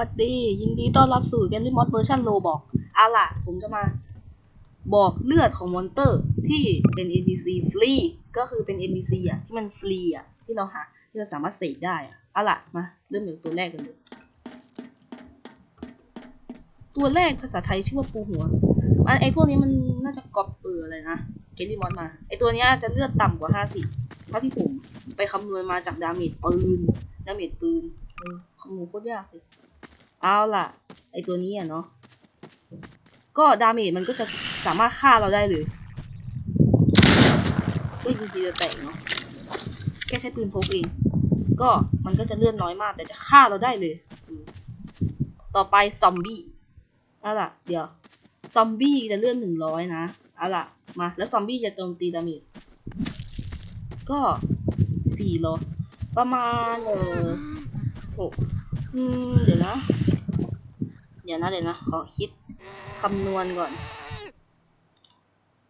สวัสดียินดีต้อนรับสู่เกมที่มอดเวอร์ชันโลบอกเอาล่ะ ผมจะมาบอกเลือดของมอนเตอร์ที่เป็น NPC ฟรีก็คือเป็น NPC อะที่มันฟรีอะที่เราหาที่เราสามารถเสกได้อะเอาล่ะ มา เริ่มจากตัวแรกกันเลยตัวแรกภาษาไทยชื่อว่าปูหัวอันไอพวกนี้มันน่าจะกอปเปออะไรนะเกมที่มอดมาไอตัวนี้จะเลือดต่ำกว่า 50เท่าที่ผมไปคำนวณมาจากดาเมจปืนดาเมจปืนคำนวณโคตรยากเลย เอาล่ะ ไอตัวนี้อะเนาะ ก็ดาเมจมันก็จะสามารถฆ่าเราได้เลยก็ยิงทีเดียวแตกเนาะ แค่ใช้ปืนพกเอง ก็มันก็จะเลื่อนน้อยมาก แต่จะฆ่าเราได้เลย ต่อไปซอมบี้เอาล่ะ เดี๋ยว ซอมบี้จะเลื่อนหนึ่งร้อยนะเอาล่ะ มา แล้วซอมบี้จะโจมตีดาเมจ ก็สี่ร้อยประมาณเออหก อืมเดี๋ยวนะ เดี๋ยวนะเดี๋ยวนะ ขอคิดคำนวณก่อน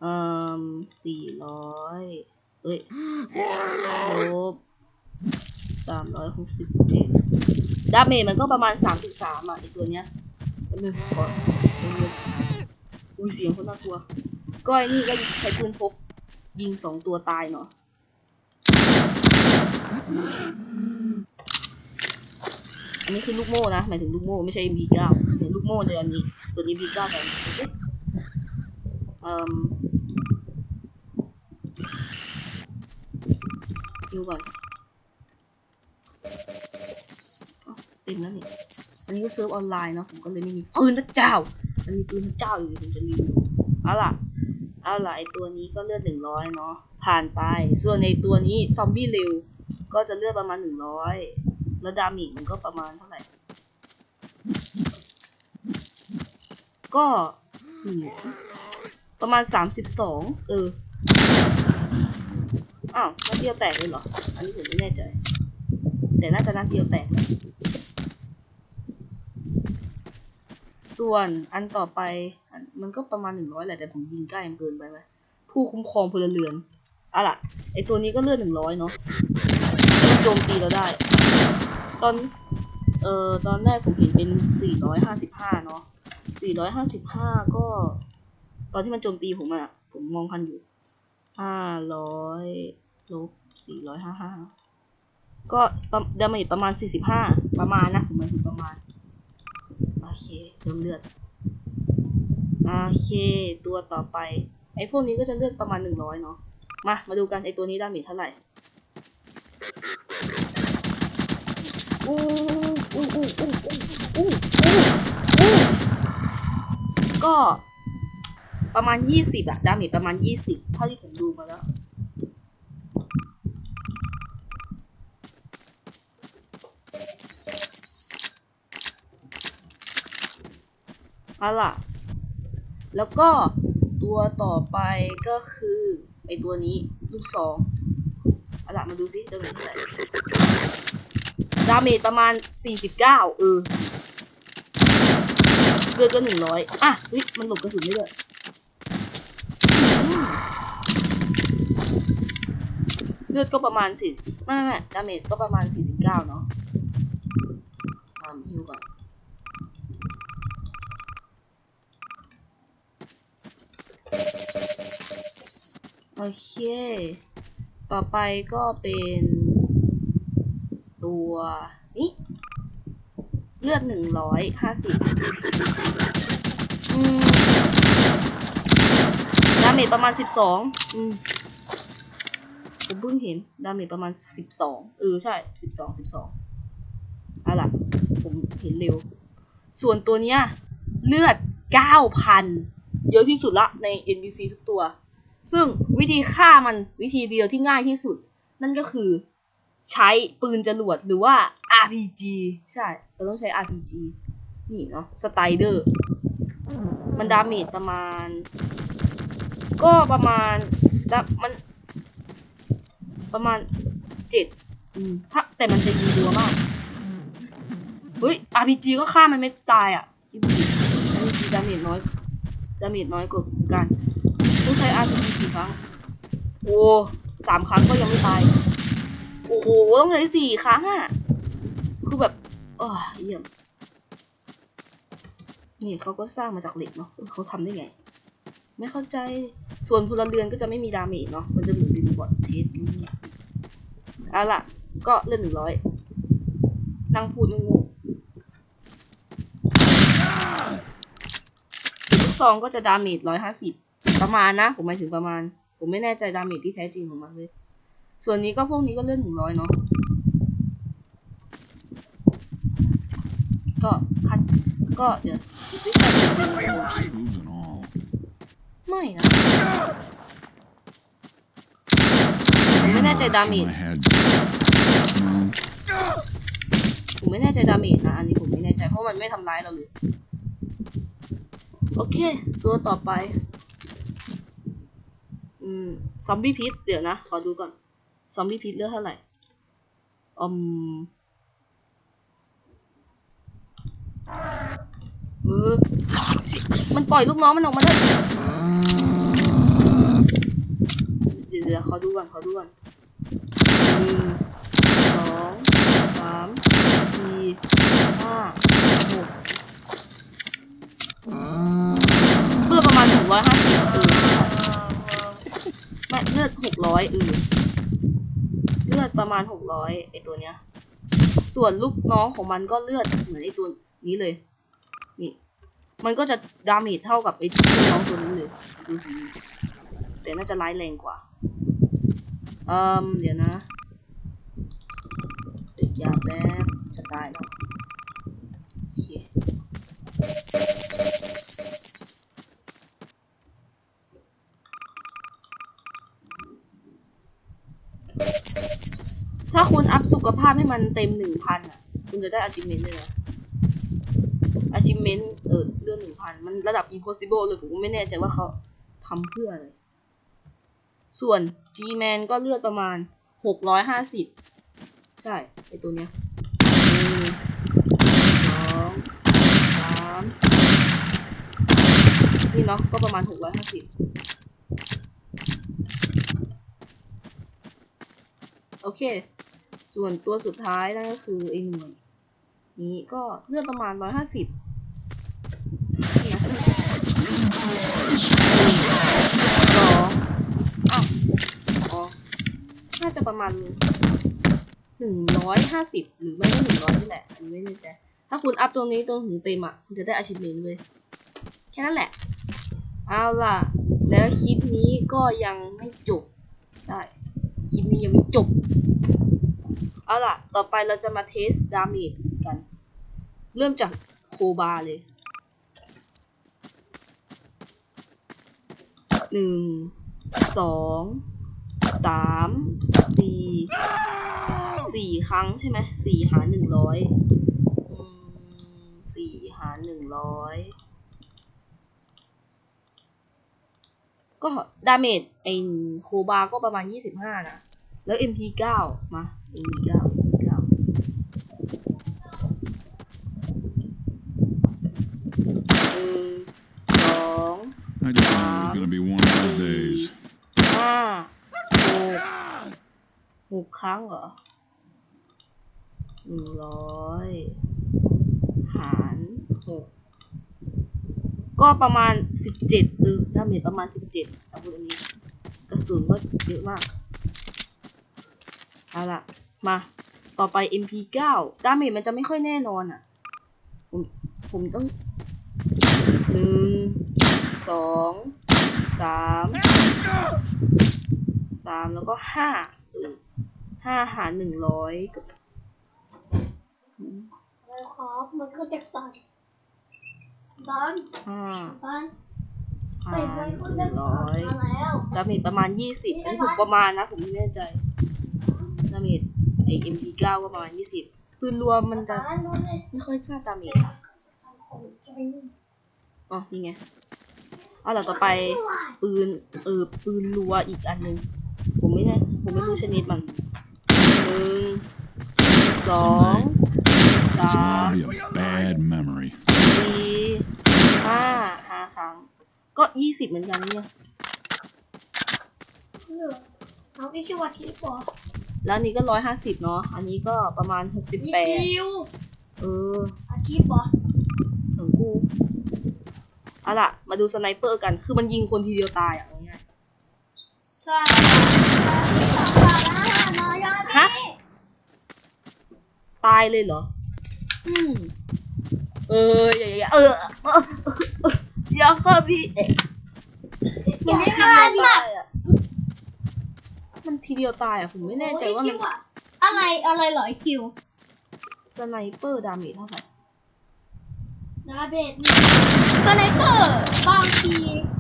เอ่อสี่ร้อยเอ้ยลบสามร้อยหกสิบเจ็ดดาเมจมันก็ประมาณสามสิบสามอะไอตัวเนี้ยแป๊บนึงขอเดี๋ยอุ้ยเสียงคนน่ากลัวก็ไอ้นี่ก็ใช้ปืนพก ยิงสองตัวตายเนาะ อันนี้คือลูกโม่นะหมายถึงลูกโม่ไม่ใช่ MP9 เนี่ยลูกโม่จะอันนี้ ส่วน MP9 แต่เอ่อดูก่อนเต็มแล้วนี่อันนี้ก็เซิร์ฟออนไลน์เนาะผมก็เลยไม่มีปืนพระเจ้า อันนี้ปืนพระเจ้าอยู่ผมจะรีวิวเอาล่ะเอาล่ะไอตัวนี้ก็เลือดหนึ่งร้อยเนาะผ่านไป ส่วนในตัวนี้ซอมบี้เร็วก็จะเลือดประมาณหนึ่งร้อย แล้วดามิมันก็ประมาณเท่าไหร่ ก็ประมาณสามสิบสองเออ อ้าวนัดเดียวแตกเลยเหรอ อันนี้ผมไม่แน่ใจ แต่น่าจะนัดเดียวแตก ส่วนอันต่อไป มันก็ประมาณหนึ่งร้อยแหละ แต่ผมยิงใกล้มันเกินไปไหมผู้คุ้มครองพลเรือนอาล่ะ ไอตัวนี้ก็เลือดหนึ่งร้อยเนาะโจมตีเราได้ ตอน เอ่อ ตอนแรกผมเห็นเป็น 455 เนาะ 455 ก็ ตอนที่มันโจมตีผมอะผมมองคันอยู่ 500ลบ455 ก็ดาเมจประมาณ 45 ประมาณนะ ผมหมายถึงประมาณ โอเคเริ่มเลือด โอเค ตัวต่อไป ไอ้พวกนี้ก็จะเลือดประมาณ 100 เนาะ มา มาดูกันไอ้ตัวนี้ดาเมจเท่าไหร่ อู้อู้อู้อู้อู้อู้อู้ก็ประมาณยี่สิบอะดาเมจประมาณยี่สิบเท่าที่ผมดูมาแล้วเอาล่ะ แล้วก็ตัวต่อไปก็คือไอตัวนี้ ลูกสองเอาล่ะ มาดูซิเดี๋ยวหนเท่าไหร่ ดาเมจประมาณ 49 เออเลือดก็100อะเฮ้ยมันหลบกระสุนไม่เลยเลือดก็ประมาณสิไม่ไม่ไม่ดาเมจก็ประมาณ 49 เนาะอ่าฮิวก่อนโอเค ต่อไปก็เป็น ตัวนี้เลือดหนึ่งร้อยห้าสิบอืมดาเมจประมาณสิบสองอืมผมเพิ่งเห็น ดาเมจประมาณสิบสองเออ ใช่สิบสองสิบสองเอาล่ะ ผมเห็นเร็ว ส่วนตัวเนี้ย เลือดเก้าพันเยอะที่สุดละใน NPC ทุกตัว ซึ่งวิธีฆ่ามันวิธีเดียวที่ง่ายที่สุด นั่นก็คือ ใช้ปืนจรวดหรือว่า RPG ใช่เราต้องใช้ RPG นี่เนาะสไตเดอร์ มันดาเมจประมาณ ก็ประมาณดมัน ประมาณเจ็ดอืมถ้าแต่มันจะยิงรัวมากเฮ้ย RPG ก็ฆ่ามันไม่ตายอะคิดดู RPG ดาเมจน้อย ดาเมจน้อยกว่ากัน ต้องใช้ RPG กี่ครั้ง โอ้สามครั้งก็ยังไม่ตาย โอ้โห ต้องใช้สี่ครั้งอะ คือแบบเออเยี่ยม นี่เขาก็สร้างมาจากเหล็กเนาะเขาทำได้ไง ไม่เข้าใจ ส่วนพลเรือนก็จะไม่มีดาเมจเนาะ มันจะเหมือนดินบอดเทสเอาล่ะ ก็เลื่อนหนึ่งร้อยนั่งพูดงงซองก็จะดาเมจร้อยห้าสิบประมาณนะ ผมหมายถึงประมาณ ผมไม่แน่ใจดาเมจที่แท้จริงของมันเลย ส่วนนี้ก็พวกนี้ก็เลื่อนหนึ่งร้อยเนาะก็คัดก็เดี๋ยวไม่นะผมไม่แน่ใจดาเมจผมไม่แน่ใจดาเมจนะอันนี้ผมไม่แน่ใจเพราะมันไม่ทำร้ายเราเลยโอเค ตัวต่อไป อืม ซอมบี้พิษ เดี๋ยวนะ ขอดูก่อน ซอมบี้พิษเลือดเท่าไหร่อืมเออชิมันปล่อยลูกน้องมันออกมาได้ เดี๋ยวเดี๋ยวขอดูก่อนขอดูก่อนหนึ่งสองสามสี่ห้าหกเลือประมาณหกร้อยห้าสิบเออไม่เลือดหกร้อยเออเลือ ประมาณหกร้อยไอตัวเนี้ย ส่วนลูกน้องของมันก็เลือดเหมือนไอตัวนี้เลย นี่ มันก็จะดาเมจเท่ากับไอลูกน้องตัวนี้เลยดูสิแต่น่าจะร้ายแรงกว่าเอ่มเดี๋ยวนะติดยาแป๊บจะตายแล้วโอเคถ้าคุณอัพสุ ขภาพให้มันเต็มหนึ่งพันอะ คุณจะได้ achievement ด้วยนะ achievement เออเรื่องหนึ่งพันมันระดับ impossible เลยผมก็ไม่แน่ใจว่าเขาทำเพื่ออะไร ส่วน G-Man ก็เลือดประมาณหกร้อยห้าสิบใช่ไอตัวเนี้ยหนึ่งสองสามนี่เนาะก็ประมาณหกร้อยห้าสิบโอเค ส่วนตัวสุดท้ายนั่นก็คือไอหน่วยนี้ก็เลือดประมาณร้อยห้าสิบสองอ้าวอ๋อน่าจะประมาณหนึ่งร้อยห้าสิบหรือไม่ก็หนึ่งร้อยนี่แหละอันนี้ไม่แน่ใจถ้าคุณอัพตรงนี้ตรงถึงเต็มอะคุณจะได้ achievement เลยแค่นั้นแหละ เอาล่ะ แล้วคลิปนี้ก็ยังไม่จบ ได้ คลิปนี้ยังไม่จบ เอาล่ะ ต่อไปเราจะมาเทสดาเมจกัน เริ่มจากโคบาเลยหนึ่งสองสามสี่สี่ครั้งใช่ไหมสี่หารหนึ่งร้อยสี่หารหนึ่งร้อยก็ดาเมจไอโคบาก็ประมาณยี่สิบห้านะ แล้ว MP เก้ามา MP เก้า MP เก้าหนึ่งสอง I just knew it was gonna be one of those days. ห้าหกหกครั้งเหรอหนึ่งร้อยหารหกก็ประมาณสิบเจ็ดเออดาเมจประมาณสิบเจ็ดเอาพูดอันนี้ กระสุนก็เยอะมาก เอาล่ะ มา ต่อไป MP9 ดาเมจมันจะไม่ค่อยแน่นอนอะ ผม ผมต้องหนึ่งสองสามสามแล้วก็ห้าเออห้าหารหนึ่งร้อยกับแล้วครับมันก็จะสั่นบ้านห้าบ้านหาเตะไปรก็หจะนึ่งสั่ร้อยนมาแล้วดาเมจประมาณยี่สิบอันนี้ผมประมาณนะ ผมไม่แน่ใจดาเมจไอ MP9 ก็ประมาณยี่สิบปืนรวมมันจะบ้านนู้นเลยไม่ค่อยทราบดาเมจอะของจริงอ๋อนี่ไงเอาล่ะต่อไปปืนเออปืนรัวอีกอันหนึ่งผมไม่แน่ผมไม่รู้ชนิดมันหนึ่งสองสา This ม will all be a bad memory. สี่ห้าห้าครั้ง ก็ยี่สิบเหมือนกันเนี่ยเหนื่อยเอาอีกคิวอาทิตย์ก่อน แล้วอันนี้ก็ร้อยห้าสิบเนาะ อันนี้ก็ประมาณหกสิบอีแปดคิวเอออาทิตย์ก่อนถึงกูเอาล่ะ มาดูสไนเปอร์กัน คือมันยิงคนทีเดียวตายอะเอาง่ายใช่สองบาทละห้าน้อยย่อยฮะตายเลยเหรอ อืมเอออย่าอย่าอย่าเออเออเออเอออย่าเข้าพี่มันไม่ขนาดแบบอะมันทีเดียวตายอะ ผมไม่แน่ใจว่ามัน อะไรอะไรเหรอไอคิวสไนเปอร์ดาเมจเท่าไหร่ดาเบดสไนเปอร์บางที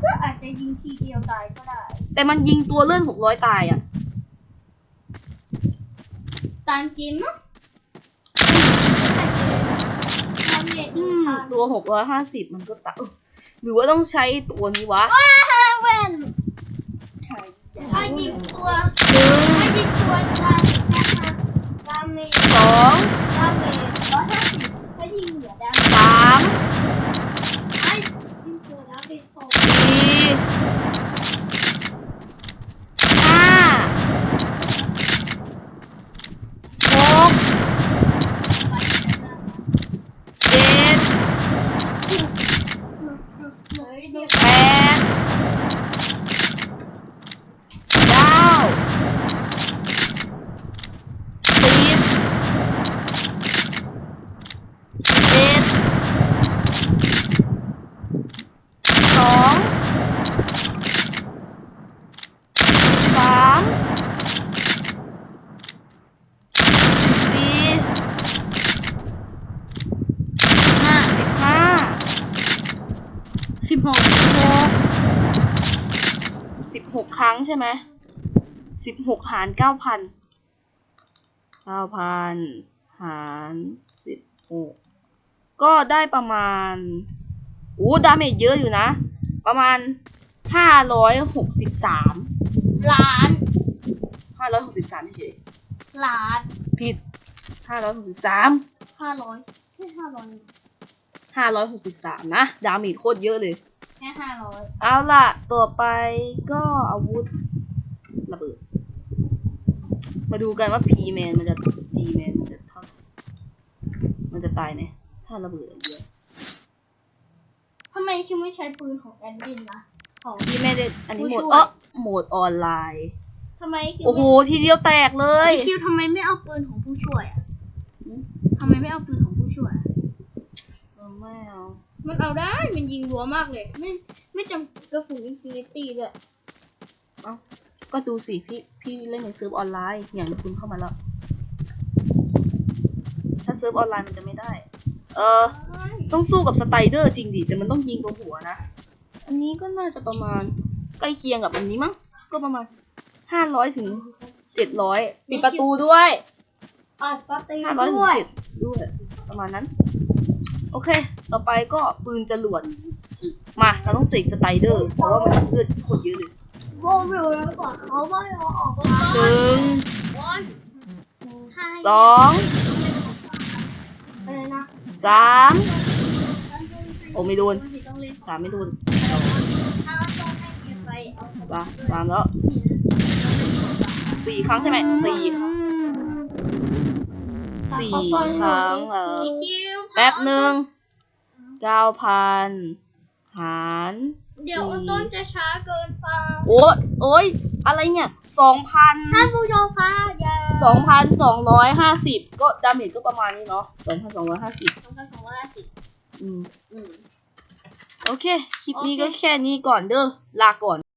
ก็อาจจะยิงทีเดียวตายก็ได้ แต่มันยิงตัวเลื่อนหกร้อยตายอะ ตามเกมเนาะดาเบดอืมตัวหกร้อยห้าสิบมันก็ตายเออหรือว่าต้องใช้ตัวนี้วะว้าเวน ถ้ายิงตัวหนึ่งถ้ายิงตัวดาดาเมจสองดาเมจร้อยห้าสิบถ้ายิงเหลือดาเมจสาม ไอ้ยิงตัวดาเมจสอง สี่ห้าหก ไปไหนนะ เจ็ด เฮ้ยเดี๋ยว แปดเก้าสิบเจ็ดสองสามสี่ห้าสิบห้า สิบหก สิบหกค รั้งใช่ไหมสิบหกหารเก้าพันเก้าพันหารสิบหกก็ได้ประมาณโอ้ดาเมจเยอะอยู่นะ ประมาณห้าร้อยหกสิบสามล้านห้าร้อยหกสิบสามเฉยล้านๆผิดห้าร้อยหกสิบสามห้าร้อยแค่ห้าร้อยห้าร้อยหกสิบสามนะ ดาเมจโคตรเยอะเลย แค่ห้าร้อยเอาล่ะ ต่อไปก็อาวุธระเบิด มาดูกันว่า P man มันจะ G man มันจะเท่าไหร่มันจะตายไหม ถ้าระเบิดอันเดียวทำไมคิวไม่ใช้ปืนของแอนดินนะของพี่ไม่ได้อันนี้โหมดผู้ช่วยเออโหมดออนไลน์ ทำไมคิวโอ้โห ทีเดียวแตกเลไอยยคิวทำไมไม่เอาปืนของผู้ช่วยอะหืมทำไมไม่เอาปืนของผู้ช่วยอะ ไม่เอา มันเอาได้ มันยิงรัวมากเลย ไม่ไม่จำกระสุนอินฟินิตี้ด้วยก็ดูสิพี่พี่เล่นในเซิร์ฟออนไลน์อย่างคุณเข้ามาแล้ว ถ้าเซิร์ฟออนไลน์มันจะไม่ได้ เออ ต้องสู้กับสไตรเดอร์จริงดิ แต่มันต้องยิงตรงหัวนะ อันนี้ก็น่าจะประมาณใกล้เคียงกับอันนี้มั้ง ก็ประมาณห้าร้อยถึงเจ็ดร้อยปิดประตูด้วยอะปาตีห้าร้อยถึงด้วยเจ็ดด้วย ประมาณนั้น โอเค ต่อไปก็ปืนจรวด มาเราต้องเสกสไตเดอร์ เพราะว่ามันเลือดโคตรเยอะเลยโบวิวแล้วกว่าเขาไม่เอาออกมาหนึ่งสองสามโอ้ไม่โดนสามไม่โดนสามแล้วสี่ครั้งใช่ไหมสี่ครั้ง สี่ครั้งเอออีคิวแป๊บหนึ่งเก้าพันหารเดี๋ยวต้นจะช้าเกินไปโอ้ยโอ้ยอะไรเนี่ยสองพันท่านผู้ชมคะอย่าสองพันสองร้อยห้าสิบก็ดาเมจก็ประมาณนี้เนาะสองพันสองร้อยห้าสิบสองพันสองร้อยห้าสิบอืมอืมโอเค คลิปนี้ก็แค่นี้ก่อนเด้อลาก่อน